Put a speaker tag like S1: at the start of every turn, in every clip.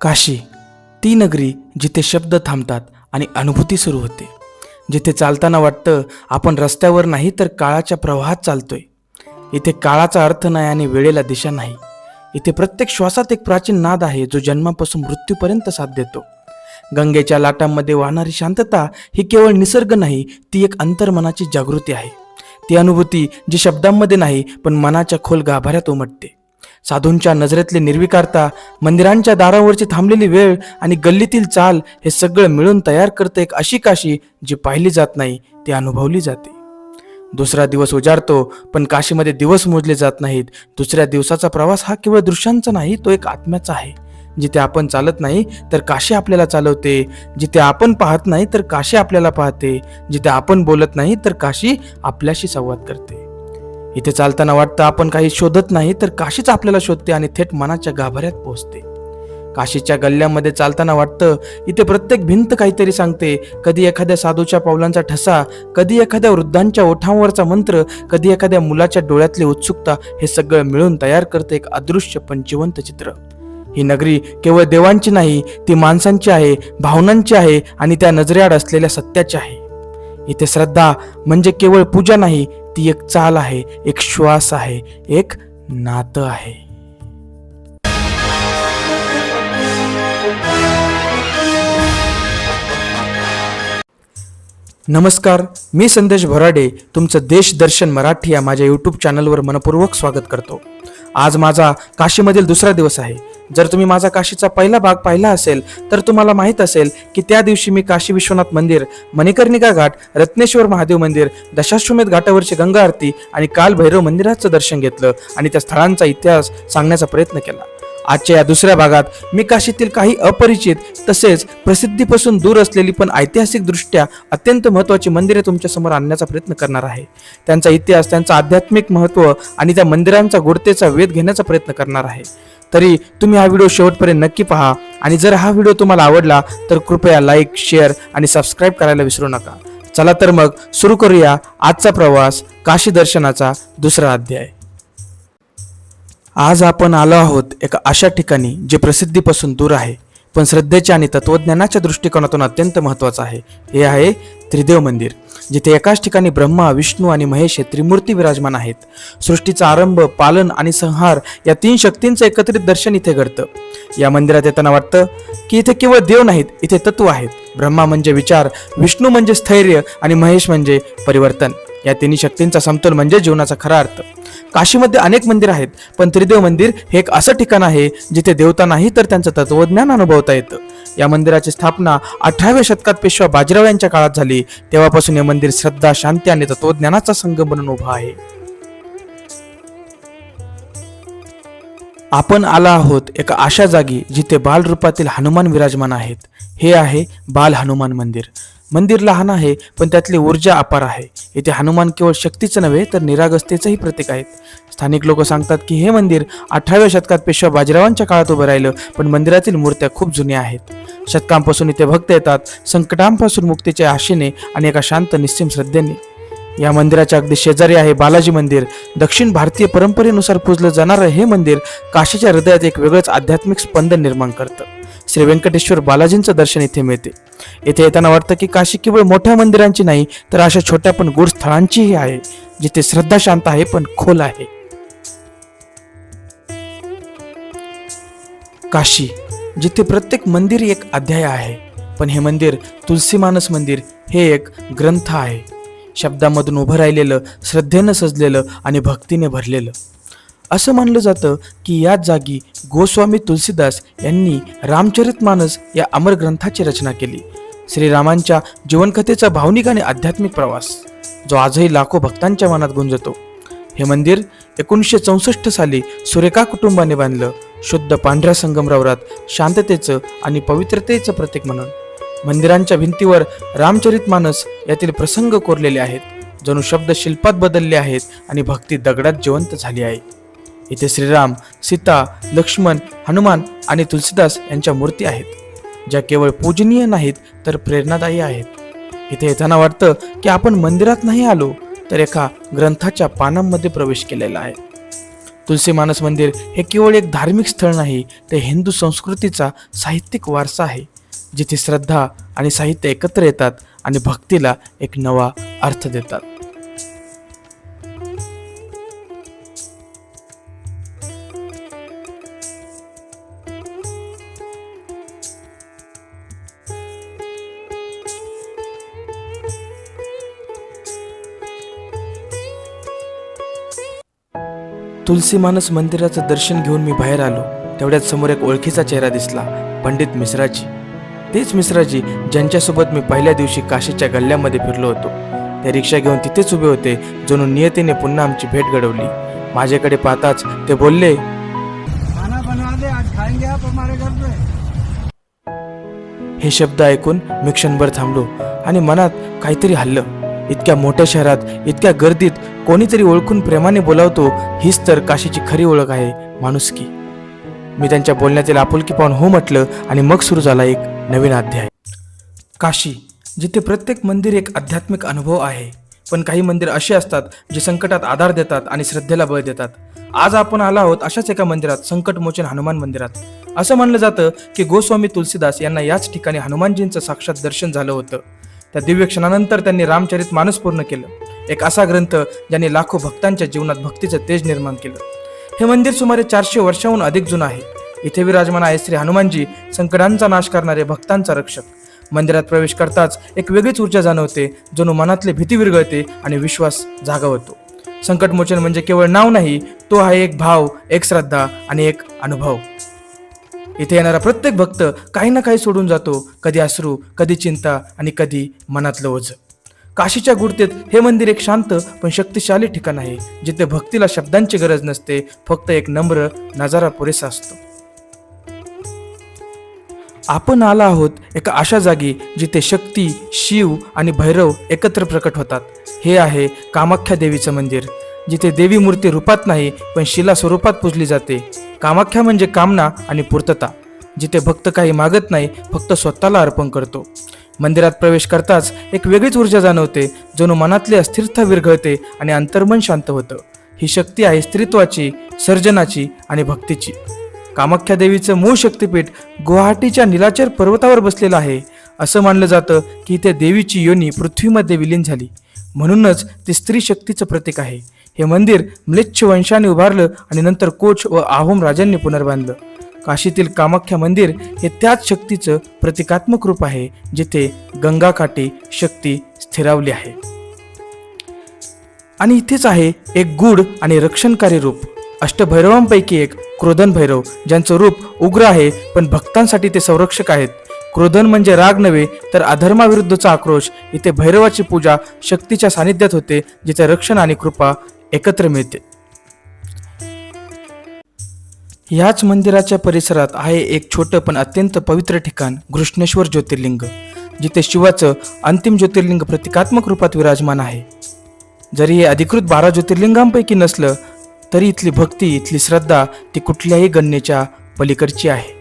S1: काशी ती नगरी जिथे शब्द थांबतात आणि अनुभूती सुरू होते. जिथे चालताना वाटतं आपण रस्त्यावर नाही तर काळाच्या प्रवाहात चालतोय. इथे काळाचा अर्थ नाही आणि वेळेला दिशा नाही. इथे प्रत्येक श्वासात एक प्राचीन नाद आहे जो जन्मापासून मृत्यूपर्यंत साथ देतो. गंगेच्या लाटांमध्ये वाहणारी शांतता ही केवळ निसर्ग नाही ती एक अंतर्मनाची जागृती आहे. ती अनुभूती जी शब्दांमध्ये नाही पण मनाच्या खोल गाभाऱ्यात उमटते. साधूंच्या नजरेतले निर्विकारता मंदिरांच्या दारावरची थांबलेली वेळ आणि गल्लीतील चाल हे सगळं मिळून तयार करते एक अशी काशी जी पाहिली जात नाही ती अनुभवली जाते. दुसरा दिवस उजाडतो पण काशीमध्ये दिवस मोजले जात नाहीत. दुसऱ्या दिवसाचा प्रवास हा केवळ दृश्यांचा नाही तो एक आत्म्याचा आहे. जिथे आपण चालत नाही तर काशी आपल्याला चालवते. जिथे आपण पाहत नाही तर काशी आपल्याला पाहते. जिथे आपण बोलत नाही तर काशी आपल्याशी संवाद करते. इथे चालताना वाटतं आपण काही शोधत नाही तर काशीच आपल्याला शोधते आणि थेट मनाच्या गाभाऱ्यात पोहोचते. काशीच्या गल्ल्यामध्ये चालताना वाटतं इथे प्रत्येक भिंत काहीतरी सांगते. कधी एखाद्या साधूच्या पावलांचा ठसा कधी एखाद्या वृद्धांच्या ओठांवरचा मंत्र कधी एखाद्या मुलाच्या डोळ्यातली उत्सुकता हे सगळं मिळून तयार करते एक अदृश्य पण जिवंत चित्र. ही नगरी केवळ देवांची नाही ती माणसांची आहे भावनांची आहे आणि त्या नजरेआड असलेल्या सत्याची आहे. इथे श्रद्धा म्हणजे केवळ पूजा नाही ती एक चाल आहे एक श्वास आहे एक नातं आहे. नमस्कार मी संदेश भराडे तुमचं देशदर्शन मराठी या माझ्या यूट्यूब चॅनलवर मनपूर्वक स्वागत करतो. आज माझा काशीमधील दुसरा दिवस आहे. जर तुम्ही माझा काशीचा पहिला भाग पाहिला असेल तर तुम्हाला माहीत असेल की त्या दिवशी मी काशी विश्वनाथ मंदिर मणिकर्णिका घाट रत्नेश्वर महादेव मंदिर दशाश्वमेध घाटावरची गंगा आरती आणि काल भैरव मंदिराचं दर्शन घेतलं आणि त्या स्थळांचा इतिहास सांगण्याचा प्रयत्न केला. आजच्या या दुसऱ्या भागात मी काशीतील काही अपरिचित तसेच प्रसिद्धीपासून दूर असलेली पण ऐतिहासिकदृष्ट्या अत्यंत महत्त्वाची मंदिरे तुमच्यासमोर आणण्याचा प्रयत्न करणार आहे. त्यांचा इतिहास त्यांचं आध्यात्मिक महत्त्व आणि त्या मंदिरांचा गोडतेचा वेध घेण्याचा प्रयत्न करणार आहे. तरी तुम्ही हा व्हिडिओ शेवटपर्यंत नक्की पहा आणि जर हा व्हिडिओ तुम्हाला आवडला तर कृपया लाईक शेअर आणि सबस्क्राईब करायला विसरू नका. चला तर मग सुरू करूया आजचा प्रवास काशी दर्शनाचा दुसरा अध्याय. आज आपण आलो आहोत एका अशा ठिकाणी जे प्रसिद्धीपासून दूर आहे पण श्रद्धेच्या आणि तत्वज्ञानाच्या दृष्टिकोनातून अत्यंत महत्त्वाचं आहे. हे आहे त्रिदेव मंदिर जिथे एकाच ठिकाणी ब्रह्मा विष्णू आणि महेश हे त्रिमूर्ती विराजमान आहेत. सृष्टीचा आरंभ पालन आणि संहार या तीन शक्तींचं एकत्रित दर्शन इथे घडतं. या मंदिरात येताना वाटतं की इथे केवळ देव नाहीत इथे तत्व आहेत. ब्रह्मा म्हणजे विचार विष्णू म्हणजे स्थैर्य आणि महेश म्हणजे परिवर्तन. या तिन्ही शक्तींचा समतोल म्हणजे जीवनाचा खरा अर्थ. काशीमध्ये अनेक मंदिर आहेत पण त्रिदेव मंदिर हे एक असं ठिकाण आहे जिथे देवता नाही तर त्यांचं तत्वज्ञान अनुभवता येतं. या मंदिराची स्थापना अठराव्या शतकात पेशवा बाजीराव यांच्या काळात झाली. तेव्हापासून हे मंदिर श्रद्धा शांती आणि तत्वज्ञानाचा संगम बनून उभा आहे. आपण आला आहोत एका अशा जागी जिथे बालरूपातील हनुमान विराजमान आहेत. हे आहे बाल हनुमान मंदिर. मंदिर लहान आहे पण त्यातली ऊर्जा अपार आहे. इथे हनुमान केवळ शक्तीचं नव्हे तर निरागस्तेचंही प्रतीक आहेत. स्थानिक लोक सांगतात की हे मंदिर अठराव्या शतकात पेशवा बाजीरावांच्या काळात उभं राहिलं पण मंदिरातील मूर्त्या खूप जुन्या आहेत. शतकांपासून इथे भक्त येतात संकटांपासून मुक्तीच्या आशेने आणि एका शांत निश्चिम श्रद्धेने. या मंदिराच्या अगदी शेजारी आहे बालाजी मंदिर. दक्षिण भारतीय परंपरेनुसार पूजलं जाणारं हे मंदिर काशीच्या हृदयात एक वेगळंच आध्यात्मिक स्पंदन निर्माण करतं. श्री व्यंकटेश्वर बालाजींचं दर्शन इथे मिळते. येथे येताना वाटतं की काशी केवळ मोठ्या मंदिरांची नाही तर अशा छोट्या पण गूढ स्थळांचीही आहे जिथे श्रद्धा शांत आहे पण खोल आहे. काशी जिथे प्रत्येक मंदिर एक अध्याय आहे पण हे मंदिर तुलसी मानस मंदिर हे एक ग्रंथ आहे. शब्दामधून उभं राहिलेलं श्रद्धेनं सजलेलं आणि भक्तीने भरलेलं. असं मानलं जातं की याच जागी गोस्वामी तुलसीदास यांनी रामचरित मानस या अमर ग्रंथाची रचना केली. श्रीरामांच्या जीवनकथेचा भावनिक आणि आध्यात्मिक प्रवास जो आजही लाखो भक्तांच्या मनात गुंजतो. हे मंदिर एकोणीसशे चौसष्ट साली सुरेखा कुटुंबाने बांधलं शुद्ध पांढऱ्या संगमरावरात शांततेचं आणि पवित्रतेचं प्रतीक म्हणून. मंदिरांच्या भिंतीवर रामचरित मानस यातील प्रसंग कोरलेले आहेत. जणू शब्द शिल्पात बदलले आहेत आणि भक्ती दगडात जिवंत झाली आहे. इथे श्रीराम सीता लक्ष्मण हनुमान आणि तुलसीदास यांच्या मूर्ती आहेत ज्या केवळ पूजनीय नाहीत तर प्रेरणादायी आहेत. इथे येताना वाटतं की आपण मंदिरात नाही आलो तर एका ग्रंथाच्या पानांमध्ये प्रवेश केलेला आहे. तुलसी मानस मंदिर हे केवळ एक धार्मिक स्थळ नाही ते हिंदू संस्कृतीचा साहित्यिक वारसा आहे जिथे श्रद्धा आणि साहित्य एकत्र येतात आणि भक्तीला एक नवा अर्थ देतात. तुलसी मानस मंदिराचं दर्शन घेऊन मी बाहेर आलो. तेवढ्यात समोर एक ओळखीचा चेहरा दिसला पंडित मिश्राजी. तेच मिश्राजी ज्यांच्यासोबत मी पहिल्या दिवशी काशीच्या गल्ल्यामध्ये फिरलो होतो. ते रिक्षा घेऊन तिथेच उभे होते जणू नियतीने पुन्हा आमची भेट घडवली. माझ्याकडे पाहताच ते बोलले हे शब्द ऐकून मी क्षणभर थांबलो आणि मनात काहीतरी हल्लं. इतक्या मोठ्या शहरात इतक्या गर्दीत कोणीतरी ओळखून प्रेमाने बोलावतो हीच तर काशीची खरी ओळख आहे माणुसकी. मी त्यांच्या बोलण्यातील आपुलकी पाहून हो म्हटलं आणि मग सुरू झाला एक नवीन अध्याय. काशी जिथे प्रत्येक मंदिर एक आध्यात्मिक अनुभव आहे पण काही मंदिर असे असतात जे संकटात आधार देतात आणि श्रद्धेला बळ देतात. आज आपण आला आहोत अशाच एका मंदिरात संकटमोचन हनुमान मंदिरात. असं म्हणलं जातं की गोस्वामी तुलसीदास यांना याच ठिकाणी हनुमानजींचं साक्षात दर्शन झालं होतं. त्या दिव्य क्षणानंतर त्यांनी रामचरित मानस पूर्ण केलं. एक असा ग्रंथ ज्याने लाखो भक्तांच्या जीवनात भक्तीचं तेज निर्माण केलं. हे मंदिर सुमारे चारशे वर्षाहून अधिक जुनं आहे. इथे विराजमान आहे श्री हनुमानजी संकटांचा नाश करणारे भक्तांचा रक्षक. मंदिरात प्रवेश करताच एक वेगळीच ऊर्जा जाणवते जणू मनातली भीती विरगळते आणि विश्वास जागा होतो संकटमोचन म्हणजे केवळ नाव नाही तो आहे एक भाव एक श्रद्धा आणि एक अनुभव. इथे येणारा प्रत्येक भक्त काही ना काही सोडून जातो कधी अश्रू कधी चिंता आणि कधी मनातलं ओझ. काशीच्या गुडतेत हे मंदिर एक शांत पण शक्तिशाली ठिकाण आहे जिथे भक्तीला शब्दांची गरज नसते फक्त एक नम्र नजारा पुरेसा असतो. आपण आला आहोत एका अशा जागी जिथे शक्ती शिव आणि भैरव एकत्र प्रकट होतात. हे आहे कामाख्या देवीचं मंदिर. जिथे देवी मूर्ती रूपात नाही पण शिला स्वरूपात पूजली जाते. कामाख्या म्हणजे कामना आणि पूर्तता. जिथे भक्त काही मागत नाही फक्त स्वतःला अर्पण करतो. मंदिरात प्रवेश करताच एक वेगळीच ऊर्जा जाणवते जणू मनातली अस्थिरता विरघळते आणि अंतर्मन शांत होतं. ही शक्ती आहे स्त्रीत्वाची सर्जनाची आणि भक्तीची. कामाख्या देवीचं मूळ शक्तिपीठ गुवाहाटीच्या निलाचर पर्वतावर बसलेलं आहे. असं मानलं जातं की इथे देवीची योनी पृथ्वीमध्ये विलीन झाली. म्हणूनच ती स्त्री शक्तीचं प्रतीक आहे. हे मंदिर म्लेच्छ वंशाने उभारलं आणि नंतर कोच व आहोम राजांनी पुनर्बांधलं. काशीतील कामाख्या मंदिर हे त्याच शक्तीचं प्रतिकात्मक रूप आहे जिथे गंगाकाठी शक्ती स्थिरावली आहे. आणि इथेच आहे एक गूढ आणि रक्षणकारी रूप. अष्टभैरवांपैकी एक क्रोधन भैरव ज्यांचं रूप उग्र आहे पण भक्तांसाठी ते संरक्षक आहेत. क्रोधन म्हणजे राग नव्हे तर अधर्माविरुद्धचा आक्रोश. इथे भैरवाची पूजा शक्तीच्या सानिध्यात होते जिथे रक्षण आणि कृपा एकत्र मिळते. याच मंदिराच्या परिसरात आहे एक छोटं पण अत्यंत पवित्र ठिकाण घृष्णेश्वर ज्योतिर्लिंग जिथे शिवाचं अंतिम ज्योतिर्लिंग प्रतिकात्मक रूपात विराजमान आहे. जरी हे अधिकृत बारा ज्योतिर्लिंगांपैकी नसलं तरी इथली भक्ती इथली श्रद्धा ती कुठल्याही गणनेच्या पलीकडची आहे.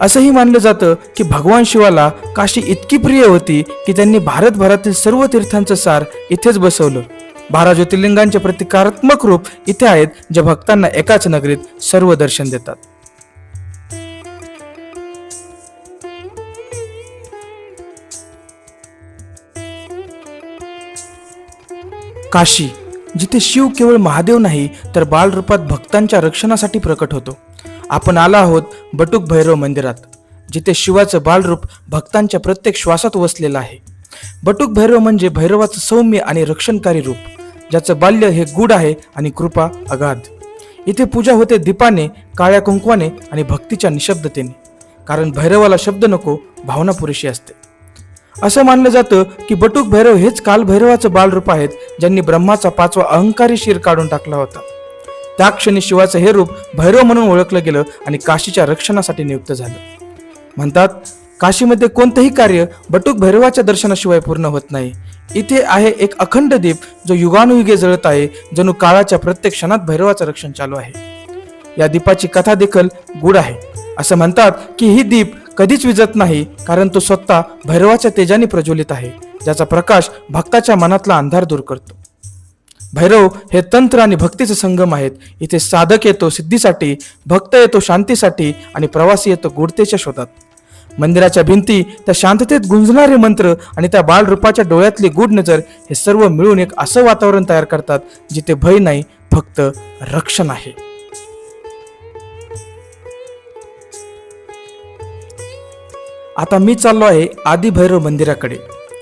S1: असंही मानलं जातं की भगवान शिवाला काशी इतकी प्रिय होती की त्यांनी भारतभरातील सर्व तीर्थांचं सार इथेच बसवलं. बारा ज्योतिर्लिंगांचे प्रतिकारात्मक रूप इथे आहेत जे भक्तांना एकाच नगरीत सर्व दर्शन देतात. काशी जिथे शिव केवळ महादेव नाही तर बालरूपात भक्तांच्या रक्षणासाठी प्रकट होतो. आपण आला आहोत बटुक भैरव मंदिरात जिथे शिवाचं बालरूप भक्तांच्या प्रत्येक श्वासात वसलेलं आहे. बटुक भैरव म्हणजे भैरवाचं सौम्य आणि रक्षणकारी रूप ज्याचं बाल्य हे गूढ आहे आणि कृपा अगाध. इथे पूजा होते दीपाने काळ्या कुंकवाने आणि भक्तीच्या निशब्दतेने कारण भैरवाला शब्द नको भावना पुरेशी असते. असं मानलं जातं की बटुक भैरव हेच कालभैरवाचं बालरूप आहेत ज्यांनी ब्रह्माचा पाचवा अहंकारी शिर काढून टाकला होता. त्या क्षणी शिवाचं हे रूप भैरव म्हणून ओळखलं गेलं आणि काशीच्या रक्षणासाठी नियुक्त झालं. म्हणतात काशीमध्ये कोणतंही कार्य बटुक भैरवाच्या दर्शनाशिवाय पूर्ण होत नाही. इथे आहे एक अखंड दीप जो युगानुयुगे जळत आहे जणू काळाच्या प्रत्येक क्षणात भैरवाचं रक्षण चालू आहे. या दीपाची कथा देखील गूढ आहे. असं म्हणतात की ही दीप कधीच विजत नाही कारण तो स्वतः भैरवाच्या तेजाने प्रज्वलित आहे ज्याचा प्रकाश भक्ताच्या मनातला अंधार दूर करतो. भैरव हे तंत्र आणि भक्तीचे संगम आहेत. इथे साधक येतो सिद्धीसाठी भक्त येतो शांतीसाठी आणि प्रवासी येतो गुडतेच्या शोधात. मंदिराच्या भिंती त्या शांततेत गुंजणारे मंत्र आणि त्या बालरूपाच्या डोळ्यातली गूढ नजर हे सर्व मिळून एक असं वातावरण तयार करतात जिथे भय नाही फक्त रक्षण आहे. आता मी चाललो आहे आदि भैरव मंदिराकडे.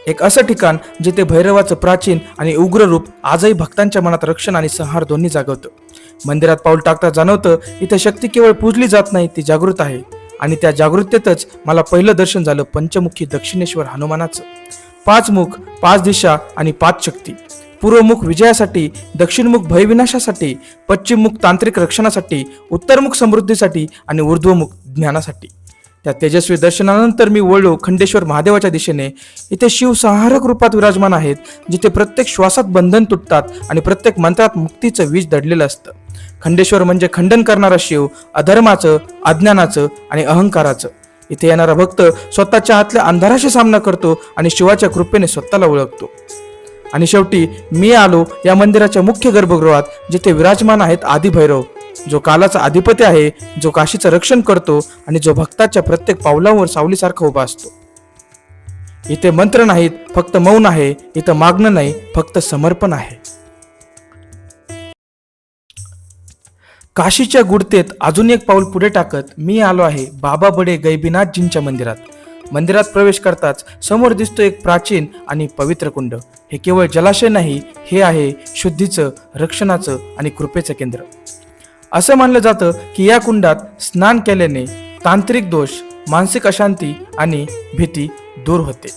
S1: एक असं ठिकाण जिथे भैरवाचं प्राचीन आणि उग्र रूप आजही भक्तांच्या मनात रक्षण आणि संहार दोन्ही जागवतं. मंदिरात पाऊल टाकता जाणवतं इथे शक्ती केवळ पूजली जात नाही ती जागृत आहे. आणि त्या जागृततेतच मला पहिलं दर्शन झालं पंचमुखी दक्षिणेश्वर हनुमानाचं. पाच मुख पाच दिशा आणि पाच शक्ती. पूर्वमुख विजयासाठी दक्षिणमुख भयविनाशासाठी पश्चिममुख तांत्रिक रक्षणासाठी उत्तरमुख समृद्धीसाठी आणि ऊर्ध्वमुख ज्ञानासाठी. त्या तेजस्वी दर्शनानंतर मी वळलो खंडेश्वर महादेवाच्या दिशेने. इथे शिव संहारक रूपात विराजमान आहेत जिथे प्रत्येक श्वासात बंधन तुटतात आणि प्रत्येक मंत्रात मुक्तीचं वीज दडलेलं असतं. खंडेश्वर म्हणजे खंडन करणारा शिव अधर्माचं अज्ञानाचं आणि अहंकाराचं. इथे येणारा भक्त स्वतःच्या आतल्या अंधाराशी सामना करतो आणि शिवाच्या कृपेने स्वतःला ओळखतो. आणि शेवटी मी आलो या मंदिराच्या मुख्य गर्भगृहात जिथे विराजमान आहेत आदिभैरव. जो कालाचा अधिपती आहे जो काशीचं रक्षण करतो आणि जो भक्ताच्या प्रत्येक पावलावर सावलीसारखा उभा असतो. इथे मंत्र नाहीत फक्त मौन आहे इथं मागणं नाही फक्त समर्पण आहे. काशीच्या गुडतेत अजून एक पाऊल पुढे टाकत मी आलो आहे बाबा बडे गैबीनाथजींच्या मंदिरात. मंदिरात प्रवेश करताच समोर दिसतो एक प्राचीन आणि पवित्र कुंड. हे केवळ जलाशय नाही हे आहे शुद्धीचं रक्षणाचं आणि कृपेचं केंद्र. असं मानलं जातं की या कुंडात स्नान केल्याने तांत्रिक दोष मानसिक अशांती आणि भीती दूर होते.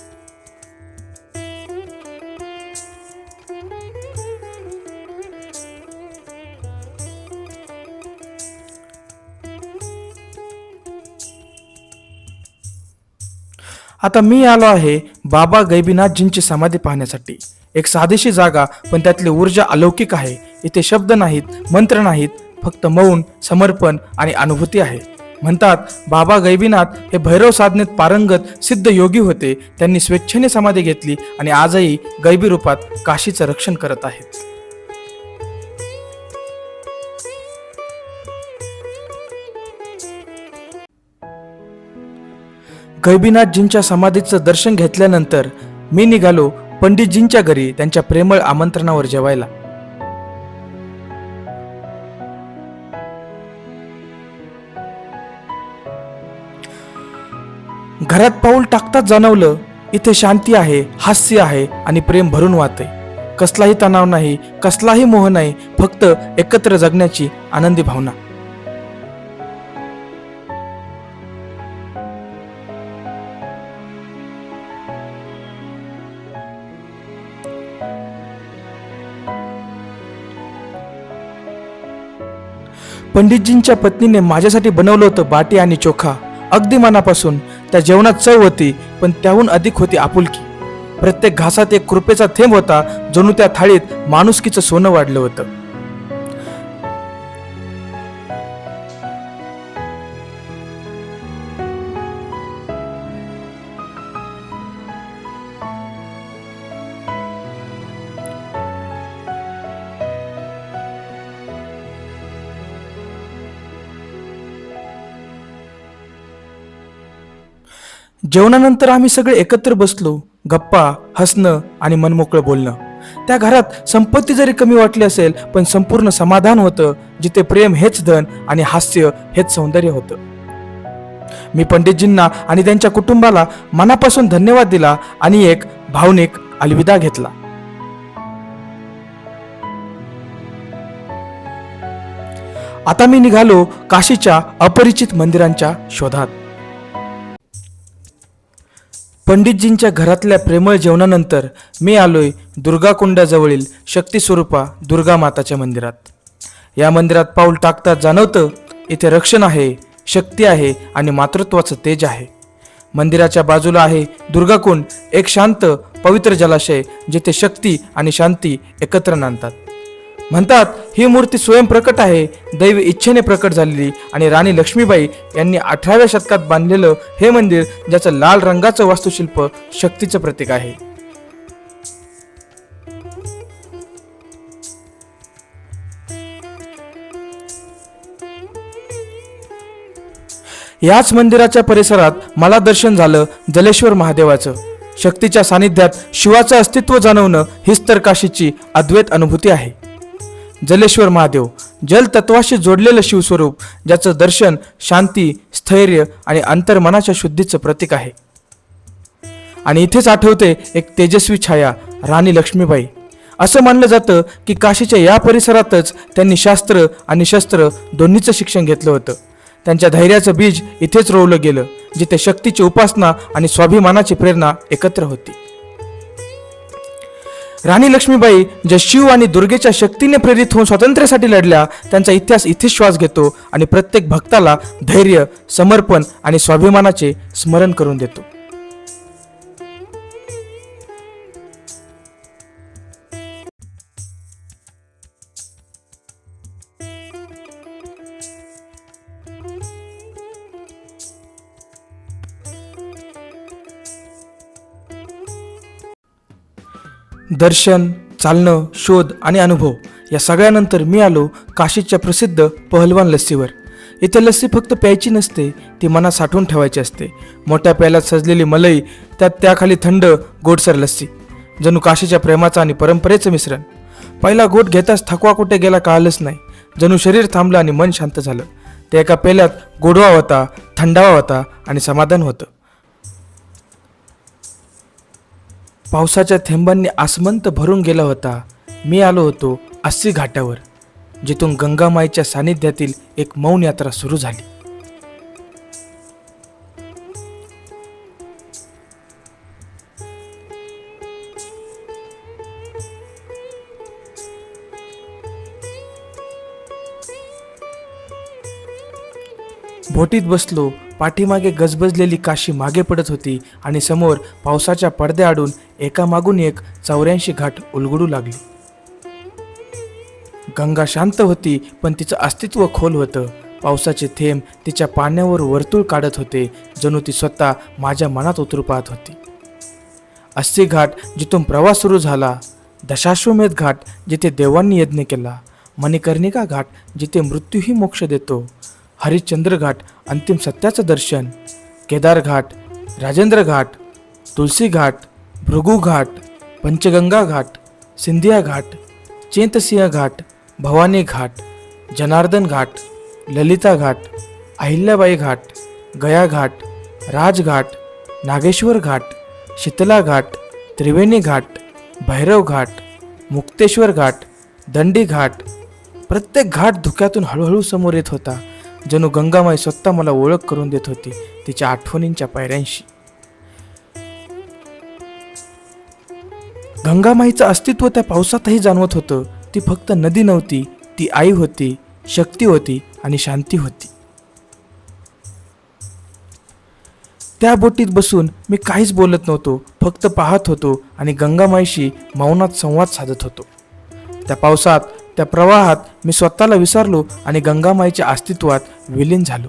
S1: आता मी आलो आहे बाबा गैबीनाथजींची समाधी पाहण्यासाठी. एक साधीशी जागा पण त्यातली ऊर्जा अलौकिक आहे. इथे शब्द नाहीत मंत्र नाहीत फक्त मौन समर्पण आणि अनुभूती आहे. म्हणतात बाबा गैबीनाथ हे भैरव साधनेत पारंगत सिद्ध योगी होते. त्यांनी स्वेच्छेने समाधी घेतली आणि आजही गैबी रूपात काशीचं रक्षण करत आहेत. गैबीनाथजींच्या समाधीचं दर्शन घेतल्यानंतर मी निघालो पंडितजींच्या घरी त्यांच्या प्रेमळ आमंत्रणावर जेवायला. घरात पाऊल टाकताच जाणवलं इथे शांती आहे हास्य आहे आणि प्रेम भरून वाहते. कसलाही तणाव नाही कसलाही मोह नाही फक्त एकत्र जगण्याची आनंदी भावना. पंडितजींच्या पत्नीने माझ्यासाठी बनवलं होतं बाटी आणि चोखा. अगदी मनापासून त्या जेवणात चव होती पण त्याहून अधिक होती आपुलकी. प्रत्येक घासात एक कृपेचा थेंब होता जणू त्या थाळीत माणुसकीचं सोनं वाढलं होतं. जेवणानंतर आम्ही सगळे एकत्र बसलो गप्पा हसणं आणि मनमोकळं बोलणं. त्या घरात संपत्ती जरी कमी वाटली असेल पण संपूर्ण समाधान होतं जिथे प्रेम हेच धन आणि हास्य हेच सौंदर्य होतं. मी पंडितजींना आणि त्यांच्या कुटुंबाला मनापासून धन्यवाद दिला आणि एक भावनिक अलविदा घेतला. आता मी निघालो काशीच्या अपरिचित मंदिरांच्या शोधात. पंडितजींच्या घरातल्या प्रेमळ जेवणानंतर मी आलोय दुर्गाकुंडाजवळील शक्तिस्वरूपा दुर्गा माताच्या मंदिरात. या मंदिरात पाऊल टाकता जाणवतं इथे रक्षण आहे शक्ती आहे आणि मातृत्वाचं तेज आहे. मंदिराच्या बाजूला आहे दुर्गाकुंड एक शांत पवित्र जलाशय जिथे शक्ती आणि शांती एकत्र नांदतात. म्हणतात ही मूर्ती स्वयंप्रकट आहे. दैव इच्छेने प्रकट झालेली आणि राणी लक्ष्मीबाई यांनी अठराव्या शतकात बांधलेलं हे मंदिर ज्याचं लाल रंगाचं वास्तुशिल्प शक्तीचं प्रतीक आहे. याच मंदिराच्या परिसरात मला दर्शन झालं जलेश्वर महादेवाचं. शक्तीच्या सानिध्यात शिवाचं अस्तित्व जाणवणं हीच तर काशीची अद्वैत अनुभूती आहे. जलेश्वर महादेव जलतत्वाशी जोडलेलं शिवस्वरूप ज्याचं दर्शन शांती स्थैर्य आणि अंतर्मनाच्या शुद्धीचं प्रतीक आहे. आणि इथेच आठवते एक तेजस्वी छाया राणी लक्ष्मीबाई. असं मानलं जातं की काशीच्या या परिसरातच त्यांनी शास्त्र आणि शस्त्र दोन्हीचं शिक्षण घेतलं होतं. त्यांच्या धैर्याचं बीज इथेच रोवलं गेलं जिथे शक्तीची उपासना आणि स्वाभिमानाची प्रेरणा एकत्र होती. राणी लक्ष्मीबाई ज्या शिव आणि दुर्गेच्या शक्तीने प्रेरित होऊन स्वातंत्र्यासाठी लढल्या त्यांचा इतिहास इथे श्वास घेतो आणि प्रत्येक भक्ताला धैर्य समर्पण आणि स्वाभिमानाचे स्मरण करून देतो. दर्शन चालणं शोध आणि अनुभव या सगळ्यानंतर मी आलो काशीच्या प्रसिद्ध पहलवान लस्सीवर इथे लस्सी फक्त प्यायची नसते ती मनात साठवून ठेवायची असते. मोठ्या प्याल्यात सजलेली मलई त्यात त्याखाली थंड गोडसर लस्सी. जणू काशीच्या प्रेमाचं आणि परंपरेचं मिश्रण. पहिला गोट घेताच थकवा कुठे गेला कळालंच नाही. जणू शरीर थांबलं आणि मन शांत झालं. ते एका पेल्यात गोडवा होता थंडावा होता आणि समाधान होतं. पावसाच्या थेंबांनी आसमंत भरून गेला होता. मी आलो होतो अस्सी घाटावर जिथून गंगामाईच्या सानिध्यातील एक मौन यात्रा सुरू झाली. बोटीत बसलो पाठीमागे गजबजलेली काशी मागे पडत होती आणि समोर पावसाच्या पडद्याआडून एकामागून एक चौऱ्याऐंशी घाट उलगडू लागली. गंगा शांत होती पण तिचं अस्तित्व खोल होतं. पावसाचे थेंब तिच्या पाण्यावर वर्तुळ काढत होते जणू ती स्वतः माझ्या मनात उतरू पाहत होती. अस्सी घाट जिथून प्रवास सुरू झाला दशाश्वमेध घाट जिथे देवांनी यज्ञ केला मणिकर्णिका घाट जिथे मृत्यूही मोक्ष देतो हरिश्चंद्र घाट अंतिम सत्याचं दर्शन केदार घाट राजेंद्र घाट तुलसी घाट भृगू घाट पंचगंगा घाट सिंधिया घाट चेंतसिंह घाट भवानी घाट जनार्दन घाट ललिता घाट अहिल्याबाई घाट गया घाट राजघाट नागेश्वर घाट शीतला घाट त्रिवेणी घाट भैरव घाट मुक्तेश्वर घाट दंडी घाट. प्रत्येक घाट धुक्यातून हळूहळू समोर येत होता जणू गंगामाई स्वतः मला ओळख करून देत होती तिच्या आठवणींच्या पायऱ्यांशी. गंगामाईचं अस्तित्व त्या पावसातही जाणवत होतं. ती फक्त नदी नव्हती ती आई होती शक्ती होती आणि शांती होती. त्या बोटीत बसून मी काहीच बोलत नव्हतो फक्त पाहत होतो आणि गंगामाईशी मौनात संवाद साधत होतो. त्या पावसात त्या प्रवाहात मी स्वतःला विसरलो आणि गंगामाईच्या अस्तित्वात विलीन झालो.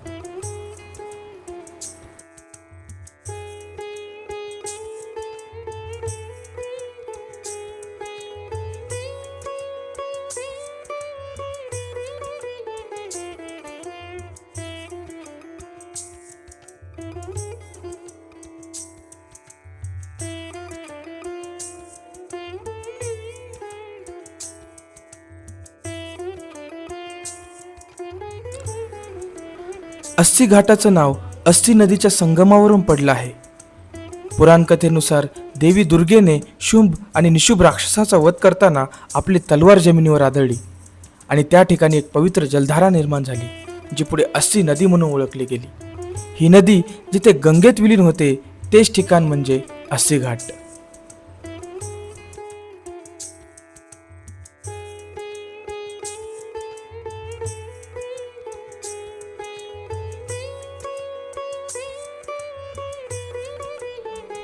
S1: अस्सी घाटाचं नाव अस्सी नदीच्या संगमावरून पडलं आहे. पुराणकथेनुसार देवी दुर्गेने शुंभ आणि निशुभ राक्षसाचा वध करताना आपली तलवार जमिनीवर आदळली आणि त्या ठिकाणी एक पवित्र जलधारा निर्माण झाली जी पुढे अस्सी नदी म्हणून ओळखली गेली. ही नदी जिथे गंगेत विलीन होते तेच ठिकाण म्हणजे अस्सी घाट.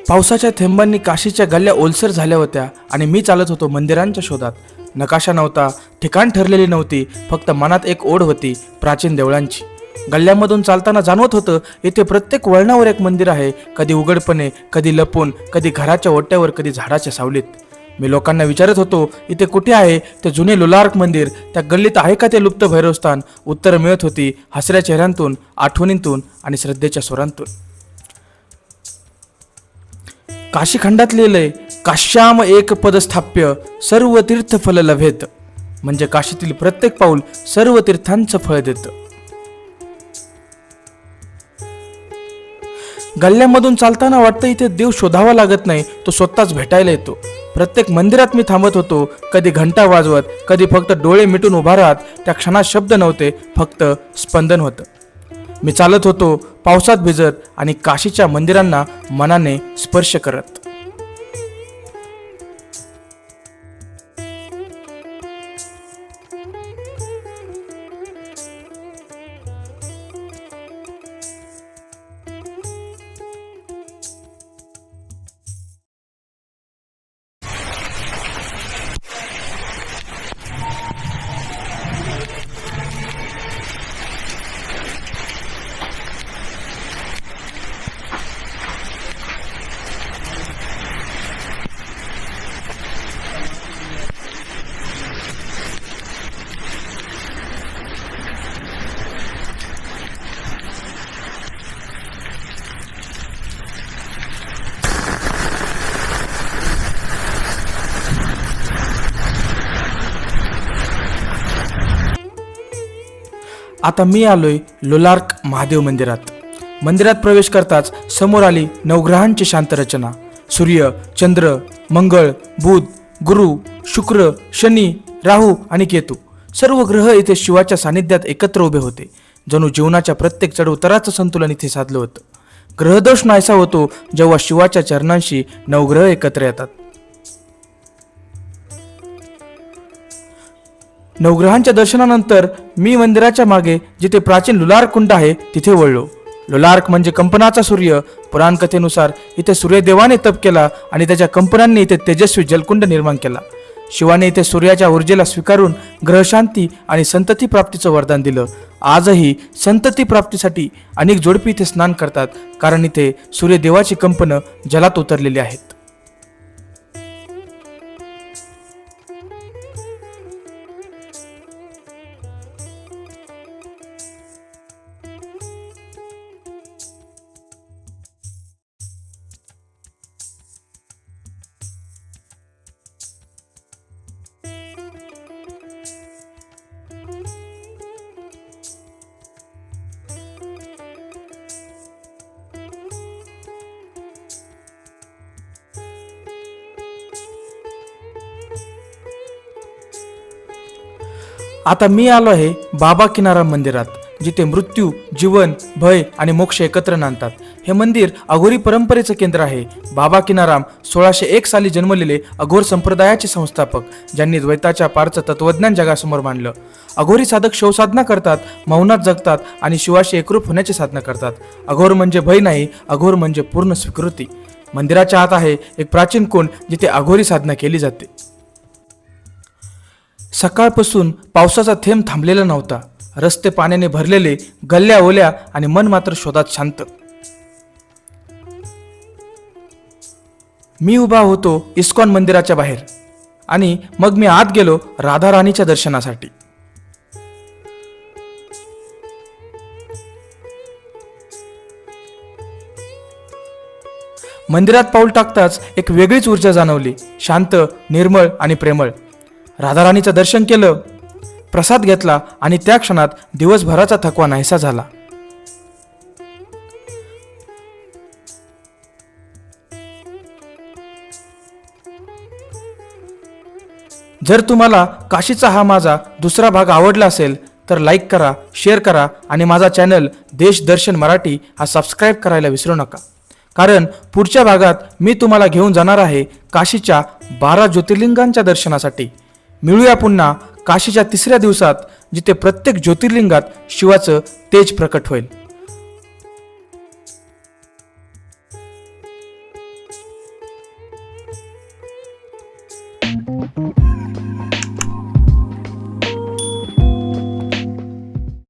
S1: पावसाच्या थेंबांनी काशीच्या गल्ल्या ओलसर झाल्या होत्या आणि मी चालत होतो मंदिरांच्या शोधात. नकाशा नव्हता ठिकाण ठरलेली नव्हती फक्त मनात एक ओढ होती प्राचीन देवळांची. गल्ल्यामधून चालताना जाणवत होतं येथे प्रत्येक वळणावर एक मंदिर आहे कधी उघडपणे कधी लपून कधी घराच्या ओट्यावर कधी झाडाच्या सावलीत. मी लोकांना विचारत होतो इथे कुठे आहे? ते जुने लुलार्क मंदिर त्या गल्लीत आहे का ते लुप्त भैरवस्थान? उत्तरं मिळत होती हसऱ्या चेहऱ्यांतून आठवणींतून आणि श्रद्धेच्या स्वरांतून. काशीखंडात लिहिलंय काश्याम एक पदस्थाप्य सर्व तीर्थ फल लभेत. म्हणजे काशीतील प्रत्येक पाऊल सर्व तीर्थांचं फळ देतं. गल्ल्यामधून चालताना वाटतं इथे देव शोधावा लागत नाही तो स्वतःच भेटायला येतो. प्रत्येक मंदिरात मी थांबत होतो कधी घंटा वाजवत कधी फक्त डोळे मिटून उभा राहत त्या क्षणात शब्द नव्हते फक्त स्पंदन होतं. मी चालत होतो पावसात भिजत आणि काशीच्या मंदिरांना मनाने स्पर्श करत. आता मी आलोय लोलार्क महादेव मंदिरात. मंदिरात प्रवेश करताच समोर आली नवग्रहांची शांत रचना. सूर्य चंद्र मंगळ बुध गुरु शुक्र शनी राहू आणि केतू सर्व ग्रह इथे शिवाच्या सानिध्यात एकत्र उभे होते. जणू जीवनाच्या प्रत्येक चढउताराचं संतुलन इथे साधलं होतं. ग्रहदोष नाहीसा होतो जेव्हा शिवाच्या चरणांशी नवग्रह एकत्र येतात. नवग्रहांच्या दर्शनानंतर मी मंदिराच्या मागे जिथे प्राचीन लुलार्क कुंड आहे तिथे वळलो. लुलार्क म्हणजे कंपनाचा सूर्य. पुराणकथेनुसार इथे सूर्यदेवाने तप केला आणि त्याच्या कंपनांनी इथे तेजस्वी जलकुंड निर्माण केला. शिवाने इथे सूर्याच्या ऊर्जेला स्वीकारून ग्रहशांती आणि संतती प्राप्तीचं वरदान दिलं. आजही संतती प्राप्तीसाठी अनेक जोडपी इथे स्नान करतात कारण इथे सूर्यदेवाची कंपनं जलात उतरलेली आहेत. आता मी आलो आहे बाबा किनाराम मंदिरात जिथे मृत्यू जीवन भय आणि मोक्ष एकत्र नांदतात. हे मंदिर अघोरी परंपरेचं केंद्र आहे. बाबा किनाराम सोळाशे एक साली जन्मलेले अघोर संप्रदायाचे संस्थापक ज्यांनी द्वैताच्या पारचं तत्वज्ञान जगासमोर मांडलं. अघोरी साधक शवसाधना करतात मौनात जगतात आणि शिवाशी एकरूप होण्याची साधना करतात. अघोर म्हणजे भय नाही अघोर म्हणजे पूर्ण स्वीकृती. मंदिराच्या आत आहे एक प्राचीन कोण जिथे अघोरी साधना केली जाते. सकाळपासून पावसाचा थेंब थांबलेला नव्हता. रस्ते पाण्याने भरलेले गल्ल्या ओल्या आणि मन मात्र शोधात शांत. मी उभा होतो इस्कॉन मंदिराच्या बाहेर आणि मग मी आत गेलो राधाराणीच्या दर्शनासाठी. मंदिरात पाऊल टाकताच एक वेगळीच ऊर्जा जाणवली शांत निर्मळ आणि प्रेमळ. राधाराणीचं दर्शन केलं प्रसाद घेतला आणि त्या क्षणात दिवसभराचा थकवा नाहीसा झाला. जर तुम्हाला काशीचा हा माझा दुसरा भाग आवडला असेल तर लाईक करा शेअर करा आणि माझा चॅनल देश दर्शन मराठी हा सबस्क्राईब करायला विसरू नका. कारण पुढच्या भागात मी तुम्हाला घेऊन जाणार आहे काशीच्या बारा ज्योतिर्लिंगांच्या दर्शनासाठी. मिळूया पुन्हा काशीच्या तिसऱ्या दिवसात जिथे प्रत्येक ज्योतिर्लिंगात शिवाचं तेज प्रकट होईल.